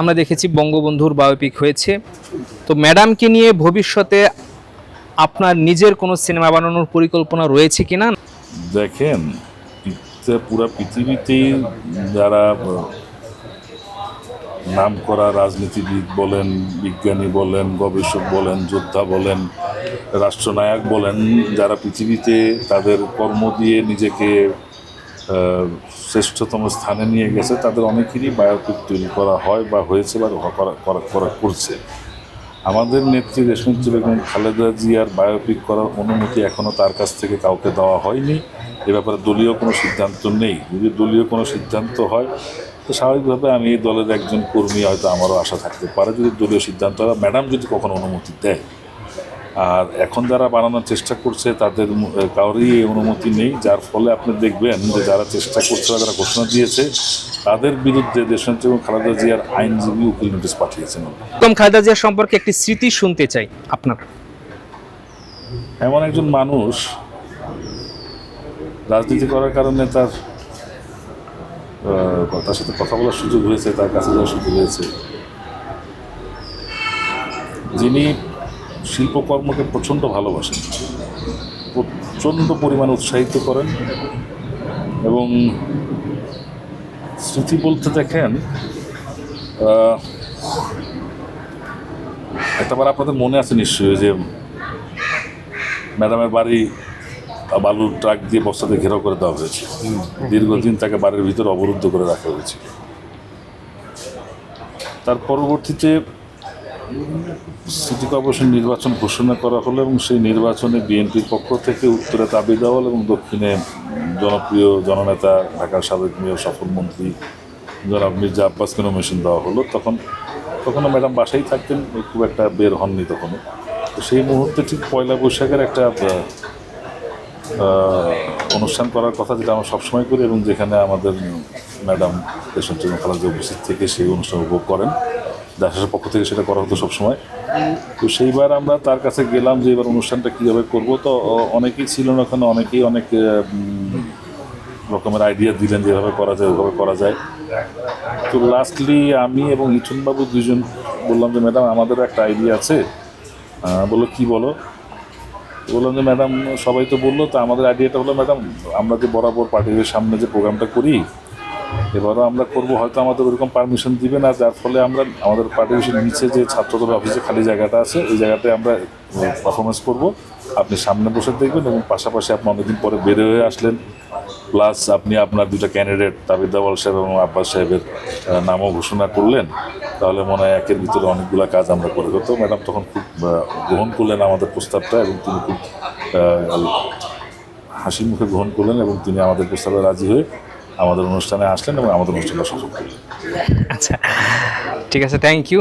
আমরা দেখেছি বঙ্গবন্ধুর বায়োপিক হয়েছে। তো ম্যাডামকে নিয়ে ভবিষ্যতে আপনার নিজের কোনো সিনেমা বানানোর পরিকল্পনা রয়েছে কিনা? দেখেন পৃথিবীতে পুরা পৃথিবীতেই যারা নাম করা রাজনীতিবিদ বলেন, বিজ্ঞানী বলেন, গবেষক বলেন, যোদ্ধা বলেন, রাষ্ট্রনায়ক বলেন, যারা পৃথিবীতে তাদের কর্ম দিয়ে নিজেকে শ্রেষ্ঠতম স্থানে নিয়ে গেছে, তাদের অনেকেরই বায়োপিক তৈরি করা হয় বা হয়েছে বা করা- করা করা করছে। আমাদের নেত্রী রেশমিত্র বেগম খালেদা জিয়ার বায়োপিক করার অনুমতি এখনও তার কাছ থেকে কাউকে দেওয়া হয়নি। এ ব্যাপারে দলীয় কোনো সিদ্ধান্ত নেই। যদি দলীয় কোনো সিদ্ধান্ত হয়, তো স্বাভাবিকভাবে আমি এই দলের একজন কর্মী, হয়তো আমারও আশা থাকতে পারে। যদি দলীয় সিদ্ধান্ত হয় ম্যাডাম যদি কখনো অনুমতি দেয় আর এখন যারা বানানোর চেষ্টা করছে তাদের কারোরই অনুমতি নেই। যার ফলে আপনি দেখবেন যে যারা চেষ্টা করছে যারা ঘোষণা দিয়েছে তাদের বিরুদ্ধে দেশনেত্রী এবং খালেদা জিয়ার আইনজীবী উকিল নোটিশ পাঠিয়েছেন। বেগম খালেদা জিয়া সম্পর্কে একটি স্মৃতি শুনতে চাই আপনার। এমন একজন মানুষ রাজনীতি করার কারণে তার তার সাথে কথা বলার সুযোগ হয়েছে তার কাছে যাওয়ার সুযোগ হয়েছে। যিনি শিল্পকর্মকে প্রচণ্ড ভালোবাসেন। প্রচণ্ড পরিমাণ উৎসাহিত করেন এবং স্মৃতি বলতে দেখেন একটাবার আপনাদের মনে আছে নিশ্চয়ই যে ম্যাডামের বাড়ি বালুর ট্রাক দিয়ে বস্তাতে ঘেরাও করে দেওয়া হয়েছে। দীর্ঘদিন তাকে বাড়ির ভিতরে অবরুদ্ধ করে রাখা হয়েছে। তার পরবর্তীতে সিটি কর্পোরেশন নির্বাচন ঘোষণা করা হলো এবং সেই নির্বাচনে বিএনপির পক্ষ থেকে উত্তরে তাবি দেওয়াল এবং দক্ষিণে জনপ্রিয় জননেতা, ঢাকার সাবেক মেয়র, সফল মন্ত্রী জনাব মির্জা আব্বাসকে নমিনেশন দেওয়া হলো। তখন তখনও ম্যাডাম বাসায় থাকতেন, খুব একটা বের হননি তখনও। তো সেই মুহূর্তে ঠিক পয়লা বৈশাখের একটা অনুষ্ঠান করার কথা যেটা আমরা সবসময় করি এবং যেখানে আমাদের ম্যাডাম দেশচন্দ্র খালাজা উপস্থিত থেকে সেই অনুষ্ঠান উপভোগ করেন। দাসের পক্ষ থেকে সেটা করা হতো সবসময়। তো সেইবার আমরা তার কাছে গেলাম যে এবার অনুষ্ঠানটা কীভাবে করব। তো অনেকেই ছিল না ওখানে, অনেকেই অনেক রকমের আইডিয়া দিলেন যেভাবে করা যায় ওইভাবে করা যায়। তো লাস্টলি আমি এবং ইঠুনবাবু দুজন বললাম যে, ম্যাডাম আমাদের একটা আইডিয়া আছে। বলল, কি বলো? বললাম যে, ম্যাডাম, সবাই তো বলল। তো আমাদের আইডিয়াটা হলো, ম্যাডাম, আমরা যে বরাবর পার্টির সামনে যে প্রোগ্রামটা করি এবারও আমরা করব, হয়তো আমাদের ওরকম পারমিশন দিবে না, যার ফলে আমরা আমাদের পার্টির নিচে যে ছাত্রদের অফিসে খালি জায়গাটা আছে, ওই জায়গাটায় আমরা পারফরমেন্স করব। আপনি সামনে বসে দেখবেন এবং পাশাপাশি আপনি অনেকদিন পরে বের হয়ে আসলেন। প্লাস আপনি আপনার দুটা ক্যান্ডিডেট তাবিদ দাওয়াল সাহেব এবং আব্বাস সাহেবের নামও ঘোষণা করলেন। তাহলে মনে হয় একের ভিতরে অনেকগুলো কাজ আমরা করে হতো ম্যাডাম তখন খুব গ্রহণ করলেন আমাদের প্রস্তাবটা এবং তিনি খুব হাসি মুখে গ্রহণ করলেন এবং তিনি আমাদের প্রস্তাবে রাজি হয়ে আমাদের অনুষ্ঠানে আসলেন এবং আমাদের অনুষ্ঠানে আচ্ছা ঠিক আছে থ্যাংক ইউ